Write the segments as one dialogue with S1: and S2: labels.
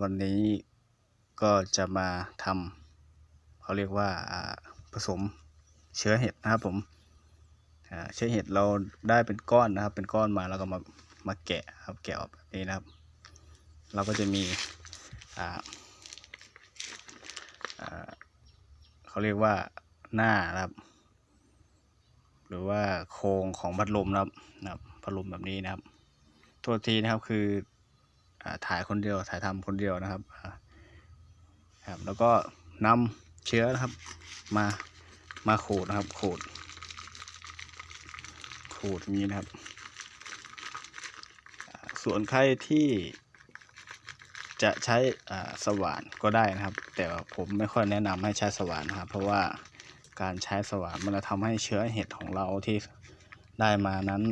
S1: วันนี้ก็จะมาทำเขาเรียกว่าผสมเชื้อเห็ดนะครับผมเชื้อเห็ดเราได้เป็นก้อนนะครับ เป็นก้อนมาแล้วก็มามาแกะครับแกะออกแบบนี้นะครับ เราก็จะมีเขาเรียกว่าหน้านะครับ หรือว่าโครงของพัดลมนะครับนะครับพัดลมแบบนี้นะครับโทษทีนะครับคือ ถ่ายคนเดียวถ่ายทำคนเดียวนะครับครับ แล้วก็นำเชื้อนะครับ มามาขูดนะครับขูดขูดอย่างนี้นะครับ ส่วนใครที่จะใช้สว่านก็ได้นะครับ แต่ผมไม่ค่อยแนะนำให้ใช้สว่านนะครับ เพราะว่าการใช้สว่านมันจะทำให้เชื้อเห็ดของเราที่ได้มานั้น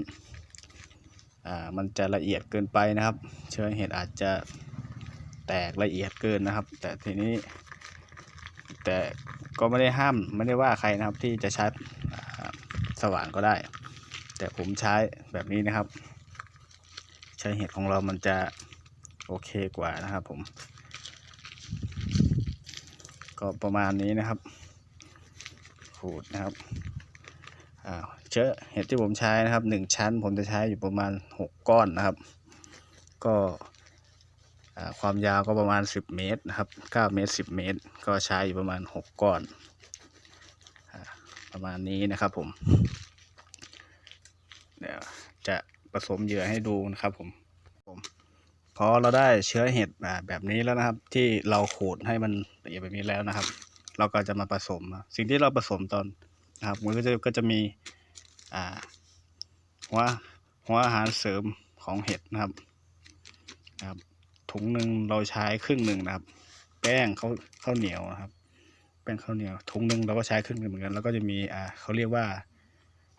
S1: อ่ามันจะละเอียดเกินไปนะครับ เชื้อเห็ดอาจจะแตกละเอียดเกินนะครับ แต่ทีนี้ แต่ก็ไม่ได้ห้ามไม่ได้ว่าใครนะครับที่จะใช้สว่านก็ได้ แต่ผมใช้แบบนี้นะครับ ใช้เห็ดของเรามันจะโอเคกว่านะครับผม ก็ประมาณนี้นะครับขูดนะครับ เชื้อเห็ดที่ผมใช้นะครับหนึ่งชั้น ผมจะใช้อยู่ประมาณหกก้อนนะครับ ก็ความยาวก็ประมาณ 10 เมตรนะครับ9เมตร 10 เมตร ก็ใช้อยู่ประมาณ 6 ก้อน ประมาณนี้นะครับผม เดี๋ยวจะผสมเหยื่อให้ดูนะครับผมผมพอเราได้เชื้อเห็ดแบบนี้แล้วนะครับ ที่เราขูดให้มันละเอียดแบบนี้แล้วนะครับ เราก็จะมาผสม สิ่งที่เราผสมตอน นะครับมันก็จะก็จะมีหัวหัวอาหารเสริมของเห็ดนะครับนะครับถุงหนึ่งเราใช้ครึ่งหนึ่งนะครับ แป้งข้าวข้าวเหนียวนะครับ แป้งข้าวเหนียวถุงหนึ่งเราก็ใช้ครึ่งหนึ่งเหมือนกัน แล้วก็จะมีอ่าเขาเรียกว่า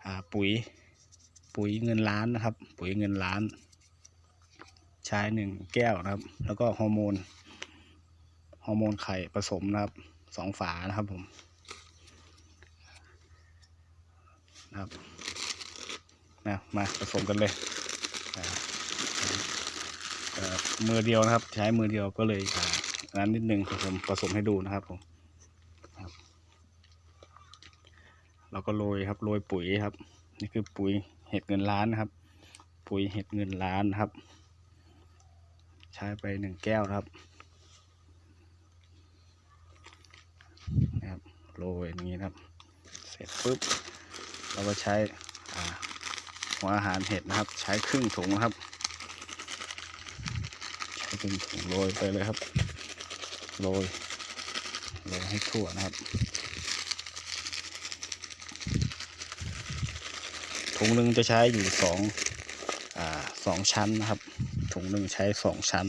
S1: อ่าปุ๋ยปุ๋ยเงินล้านนะครับ ปุ๋ยเงินล้าน ใช้หนึ่งแก้วนะครับ แล้วก็ฮอร์โมนฮอร์โมนไข่ผสมนะครับสองฝานะครับผม นะครับนะมาผสมกันเลยมือเดียวนะครับ ใช้มือเดียวก็เลยอ่านนั้นนิดนึงผมผสมให้ดูนะครับผมเราก็โรยครับโรยปุ๋ยครับ นี่คือปุ๋ยเห็ดเงินล้านนะครับ ปุ๋ยเห็ดเงินล้านนะครับ ใช้ไปหนึ่งแก้วครับนะครับโรยอย่างนี้ครับ เสร็จปุ๊บ เราก็ใช้อ่าหัวอาหารเห็ดนะครับ ใช้ครึ่งถุงนะครับ ใช้ครึ่งถุงโรยไปเลยครับ โรย โรยให้ทั่วนะครับ ถุงหนึ่งจะใช้อยู่สองอสองชั้นนะครับ ถุงหนึ่งใช้สองชั้น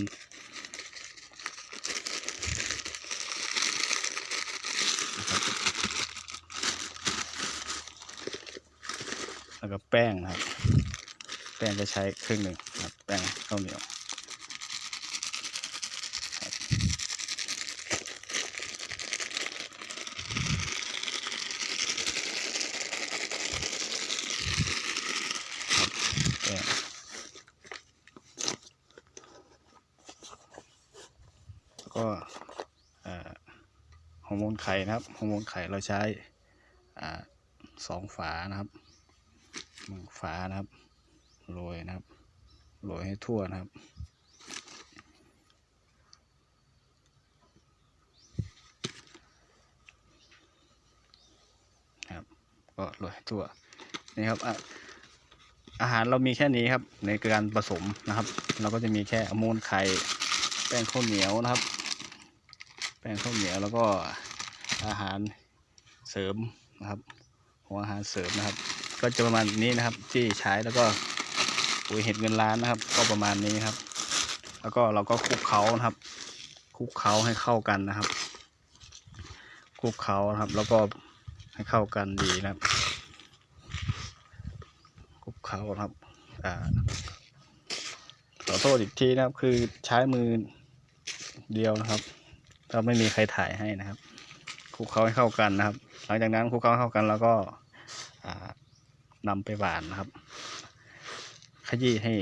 S1: แล้วก็แป้งนะครับ แป้งจะใช้ครึ่งหนึ่งครับแป้งข้าวเหนียวแป้งแล้วก็อ่าฮอร์โมนไข่นะครับฮอร์โมนไข่เราใช้อสองฝานะครับ ฝานะครับโรยนะครับโรยให้ทั่วนะครับครับก็โรยให้ทั่วนี่ครับออาหารเรามีแค่นี้ครับ ในการผสมนะครับ เราก็จะมีแค่อมูลไข่แป้งข้าวเหนียวนะครับ แป้งข้าวเหนียวแล้วก็อาหารเสริมนะครับ หัวอาหารเสริมนะครับ ก็จะประมาณนี้นะครับ ที่ใช้แล้วก็ปุ๋ยเห็ดเงินล้านนะครับ ก็ประมาณนี้ครับ แล้วก็เราก็คลุกเคล้านะครับคลุกเคล้าให้เข้ากันนะครับคลุกเคล้านะครับ แล้วก็ให้เข้ากันดีนะครับคลุกเคล้านะครับอ่าขอโทษอีกทีนะครับ คือใช้มือเดียวนะครับถ้าไม่มีใครถ่ายให้นะครับคลุกเคล้าให้เข้ากันนะครับ หลังจากนั้นคลุกเคล้าให้เข้ากันแล้วก็อ่า นำไปหวานนะครับ ขยี้ให้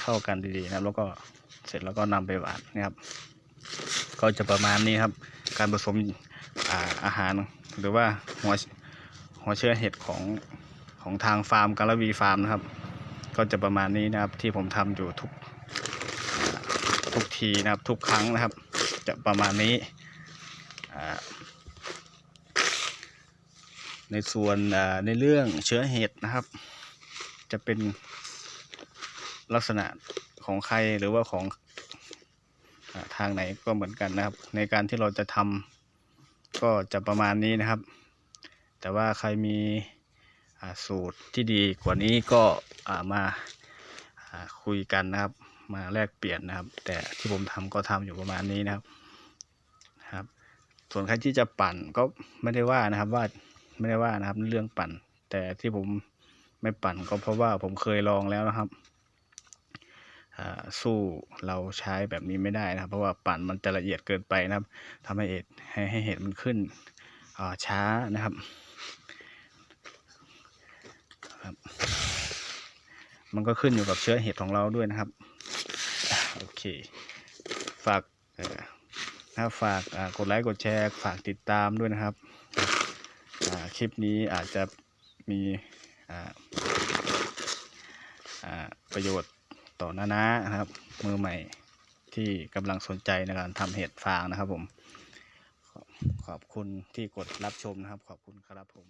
S1: เข้ากันดีๆนะครับ แล้วก็เสร็จแล้วก็นำไปหวานนะครับ ก็จะประมาณนี้ครับ การผสมอาอาหารหรือว่าหัวหัวเชื้อเห็ดของของทางฟาร์มกาลวีฟาร์มนะครับ ก็จะประมาณนี้นะครับที่ผมทำอยู่ทุกทุกทีนะครับทุกครั้งนะครับ จะประมาณนี้อ่า ในส่วนในเรื่องเชื้อเห็ดนะครับ จะเป็นลักษณะของใครหรือว่าของทางไหนก็เหมือนกันนะครับ ในการที่เราจะทำก็จะประมาณนี้นะครับ แต่ว่าใครมีสูตรที่ดีกว่านี้ก็ามาาคุยกันนะครับ มาแลกเปลี่ยนนะครับ แต่ที่ผมทำก็ทำอยู่ประมาณนี้นะครับครับ ส่วนใครที่จะปั่นก็ไม่ได้ว่านะครับว่า ไม่ได้ว่านะครับเรื่องปั่น แต่ที่ผมไม่ปั่นก็เพราะว่าผมเคยลองแล้วนะครับสู้เราใช้แบบนี้ไม่ได้นะครับ เพราะว่าปั่นมันจะละเอียดเกินไปนะครับทำให้เห็ดให้ให้เห็ดมันขึ้นช้านะครับครับ มันก็ขึ้นอยู่กับเชื้อเห็ดของเราด้วยนะครับโอเค ฝากเอ่อนะฝากกดไลค์กดแชร์ ฝากติดตามด้วยนะครับ คลิปนี้อาจจะมีประโยชน์ต่อนานานะครับ มือใหม่ที่กำลังสนใจในการทำเห็ดฟางนะครับผม ขอบคุณที่กดรับชมนะครับ ขอบคุณครับผม